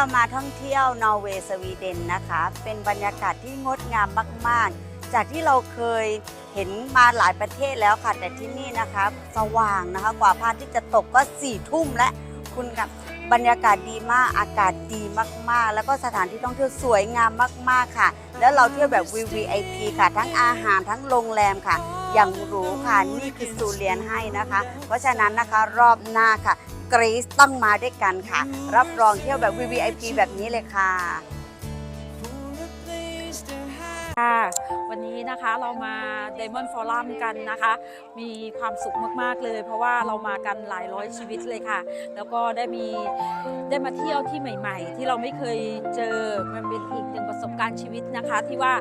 เรามาท่องเที่ยวนอร์เวย์สวีเดนนะคะ เป็นบรรยากาศที่งดงามมาก ๆ จากที่เราเคยเห็นมาหลายประเทศแล้วค่ะ แต่ที่นี่นะคะ สว่างนะคะกว่าพระอาทิตย์จะตกก็สี่ทุ่มและคุณกับบรรยากาศดีมากอากาศดีมาก ๆ แล้วก็สถานที่ท่องเที่ยวสวยงามมาก ๆ ค่ะ แล้วเราเที่ยวแบบ VVIP ค่ะ ทั้งอาหารทั้งโรงแรมค่ะอย่างหรูค่ะนี่คือสูเรียนให้นะคะ เพราะฉะนั้นนะคะรอบหน้าค่ะ กรีซต้องมาด้วยกันค่ะ รับรองเที่ยวแบบ VVIP แบบนี้เลยค่ะค่ะ วันนี้นะคะเรามา Diamond Forum กันนะคะ มีความสุขมากๆเลย เพราะว่าเรามากันหลายร้อยชีวิตเลยค่ะ แล้วก็ได้มีได้มาเที่ยวที่ใหม่ ๆ ที่เราไม่เคยเจอมันเป็นอีกหนึ่งประสบการณ์ชีวิตนะคะ ที่ว่า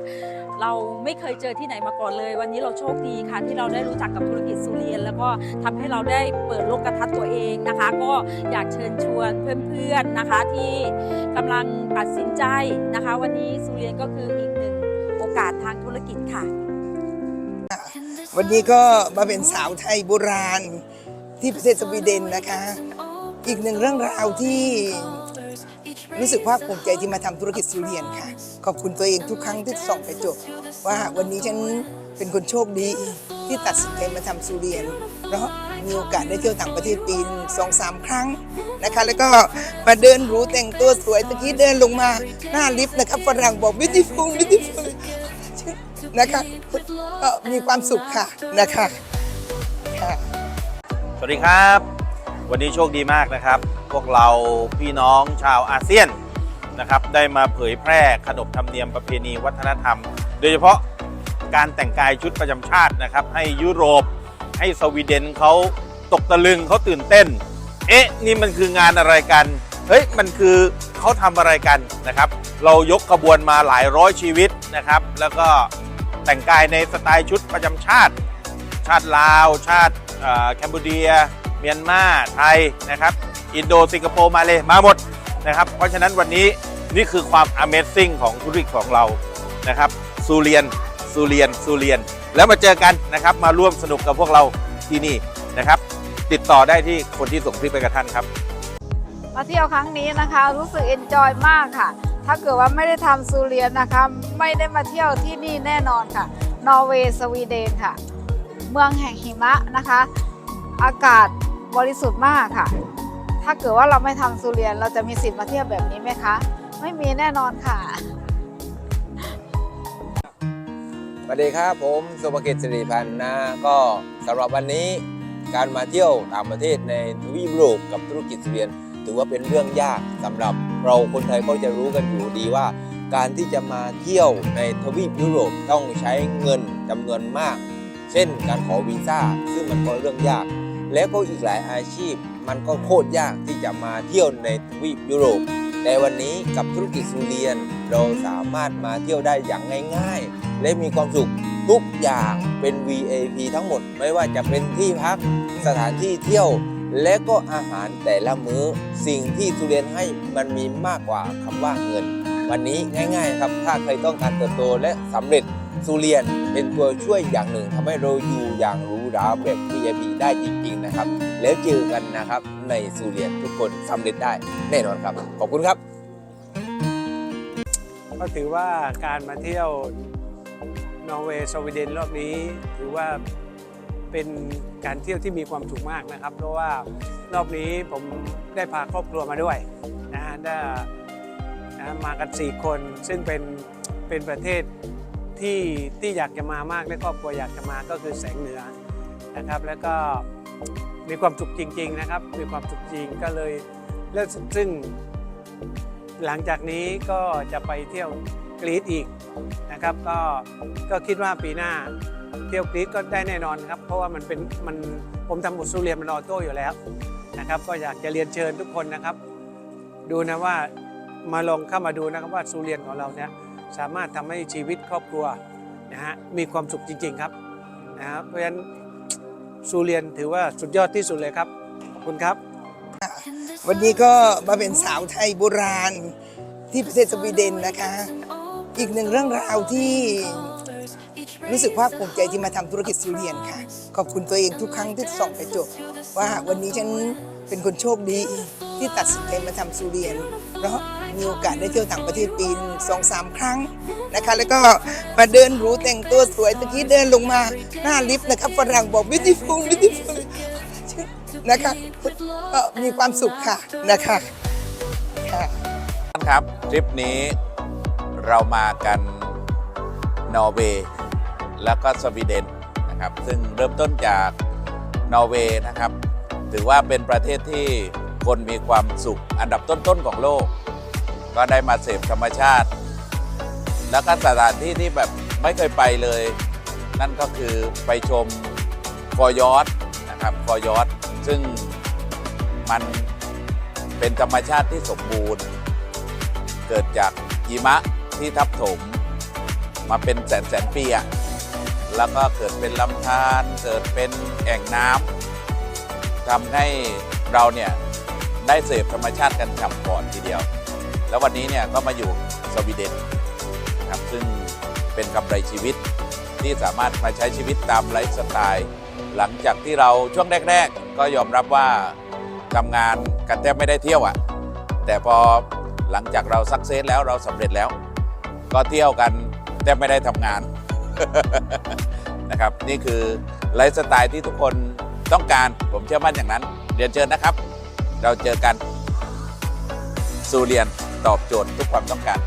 เราไม่เคยเจอที่ไหนมาก่อนเลย วันนี้เราโชคดีค่ะ ที่เราได้รู้จักกับธุรกิจสุเรียน แล้วก็ทำให้เราได้เปิดโลกกระทัศน์ตัวเองนะคะ ก็อยากเชิญชวนเพื่อนๆนะคะที่กำลังตัดสินใจนะคะ วันนี้สุเรียนก็คืออีกหนึ่ง รกิจค่ะ วันนี้ก็มาเป็นสาวไทยโบราณที่ประเทศสวีเดนนะคะ อีกหนึ่งเรื่องราวที่รู้สึกภาคภูมิใจที่มาทำธุรกิจสุเรียนค่ะ ขอบคุณตัวเองทุกครั้งที่ส่องกระจกว่าวันนี้ฉันเป็นคนโชคดีที่ตัดสินใจมาทำสุเรียน เพราะมีโอกาสได้เที่ยวต่างประเทศปีนสองสามครั้งนะคะ แล้วก็มาเดินหรูแต่งตัวสวยตะกี้เดินลงมาหน้าลิฟต์นะครับฝรั่งบอก beautiful beautiful นะคะก็มีความสุขค่ะนะคะค่ะสวัสดีครับ วันนี้โชคดีมากนะครับ พวกเราพี่น้องชาวอาเซียนนะครับได้มาเผยแพร่ขนบธรรมเนียมประเพณีวัฒนธรรม โดยเฉพาะการแต่งกายชุดประจำชาตินะครับ ให้ยุโรปให้สวีเดนเขาตกตะลึงเขาตื่นเต้น เอ๊ะ นี่มันคืองานอะไรกัน เฮ้ย มันคือเขาทำอะไรกันนะครับ เรายกขบวนมาหลายร้อยชีวิตนะครับ แล้วก็ แต่งกายในสไตล์ชุดประจำชาติ ชาติลาว ชาติแคนเบเดีย เมียนมา ไทยนะครับ อินโดสิงคโปร์มาเลยมาหมดนะครับ เพราะฉะนั้นวันนี้นี่คือความ Amazing ของธุรกิจของเรานะครับซูเรียนซูเรียนซูเรียน แล้วมาเจอกันนะครับ มาร่วมสนุกกับพวกเราที่นี่นะครับ ติดต่อได้ที่คนที่ส่งคลิปไปกับท่านครับ มาเที่ยวครั้งนี้นะคะ รู้สึกเอนจอยมากค่ะ ถ้าเกิดว่าไม่ได้ทำซูเรียนนะคะ ไม่ได้มาเที่ยวที่นี่แน่นอนค่ะ นอร์เวย์สวีเดนค่ะ เมืองแห่งหิมะนะคะ อากาศบริสุทธิ์มากค่ะ ถ้าเกิดว่าเราไม่ทำซูเรียน เราจะมีสิทธิ์มาเที่ยวแบบนี้ไหมคะ ไม่มีแน่นอนค่ะสวัสดีครับผมสุภกิจสิริพันธ์นะก็สำหรับวันนี้การมาเที่ยวต่างประเทศในทวีปยุโรปกับธุรกิจสุเรียน ถือว่าเป็นเรื่องยากสำหรับ เราคนไทยก็จะรู้กันอยู่ดีว่า การที่จะมาเที่ยวในทวีปยุโรปต้องใช้เงินจำนวนมาก เช่น การขอวีซ่าซึ่งมันก็เรื่องยาก แล้วก็อีกหลายอาชีพ มันก็โคตรยากที่จะมาเที่ยวในทวีปยุโรปแต่วันนี้กับธุรกิจสุเรียน เราสามารถมาเที่ยวได้อย่างง่ายๆ และมีความสุขทุกอย่างเป็น VAP ทั้งหมด ไม่ว่าจะเป็นที่พักสถานที่เที่ยว และก็อาหารแต่ละมื้อ สิ่งที่สุเรียนให้มันมีมากกว่าคำว่าเงิน วันนี้ง่าย ๆ ครับ ถ้าใครต้องการเติบโตและสำเร็จสุเรียนเป็นตัวช่วยอย่างหนึ่งทำให้เราอยู่อย่างหรูหราแบบ VIP ได้จริงๆนะครับ แล้วเจอกันนะครับในสุเรียนทุกคนสำเร็จได้แน่นอนครับ ขอบคุณครับ ก็ถือว่าการมาเที่ยวนอร์เวย์สวีเดนรอบนี้ถือว่า เป็นการเที่ยวที่มีความสุขมากนะครับ เพราะว่ารอบนี้ผมได้พาครอบครัวมาด้วยนะได้นะมากัน 4 คน ซึ่งเป็นเป็นประเทศที่ที่อยากจะมามากและครอบครัวอยากจะมาก็คือแสงเหนือนะครับ แล้วก็มีความสุขจริง ๆ นะครับ มีความสุขจริงก็เลยแล้วซึ่งหลังจากนี้ก็จะไปเที่ยวกรีซอีกนะครับ ก็ก็คิดว่าปีหน้า เที่ยวกรีซก็ได้แน่นอนครับ เพราะว่ามันเป็นมันผมทำบทสูเรียนมันออโต้อยู่แล้วนะครับ ก็อยากจะเรียนเชิญทุกคนนะครับ ดูนะว่ามาลองเข้ามาดูนะครับว่าสูเรียนของเราเนี่ยสามารถทำให้ชีวิตครอบครัวนะฮะมีความสุขจริง ๆครับนะครับเพราะฉะนั้นสูเรียนถือว่าสุดยอดที่สุดเลยครับขอบคุณครับ วันนี้ก็มาเป็นสาวไทยโบราณที่ประเทศสวีเดนนะคะ อีกหนึ่งเรื่องราวที่ รู้สึกภาคภูมิใจที่มาทำธุรกิจสุเรียนค่ะ ขอบคุณตัวเองทุกครั้งที่ส่องกระจกว่าวันนี้ฉันเป็นคนโชคดีที่ตัดสินใจมาทำสุเรียน เพราะมีโอกาสได้เที่ยวต่างประเทศปีนสองสามครั้งนะคะ แล้วก็มาเดินรูแต่งตัวสวยตะกี้เดินลงมาหน้าลิฟต์นะครับฝรั่งบอก beautiful beautiful นะคะก็มีความสุขค่ะนะคะค่ะท่านครับทริปนี้เรามากันนอร์เวย์ แล้วก็สวีเดนนะครับซึ่งเริ่มต้นจากนอร์เวย์นะครับถือว่าเป็นประเทศที่คนมีความสุขอันดับต้นๆของโลก ก็ได้มาเสพธรรมชาติ แล้วก็สถานที่ที่แบบไม่เคยไปเลย นั่นก็คือไปชมฟอยอร์ดนะครับฟอยอร์ดซึ่งมันเป็นธรรมชาติที่สมบูรณ์ เกิดจากหิมะที่ทับถม มาเป็นแสนแสนปีอะ แล้วก็เกิดเป็นลำธารเกิดเป็นแอ่งน้ำทำให้เราเนี่ยได้เสพธรรมชาติกันฉ่ำก่อนทีเดียว แล้ววันนี้เนี่ยก็มาอยู่สวีเดนครับซึ่งเป็นกำไรชีวิตที่สามารถมาใช้ชีวิตตามไลฟ์สไตล์หลังจากที่เราช่วงแรก ๆ ก็ยอมรับว่าทำงานกันแทบไม่ได้เที่ยวอะ่ะ แต่พอหลังจากเราสักเซสแล้วเราสำเร็จแล้ว ก็เที่ยวกันแทบไม่ได้ทำงาน นะครับนี่คือไลฟ์สไตล์ที่ทุกคนต้องการผมเชื่อมั่นอย่างนั้นเรียนเชิญนะครับ เราเจอกันสู่เรียนตอบโจทย์ทุกความต้องการ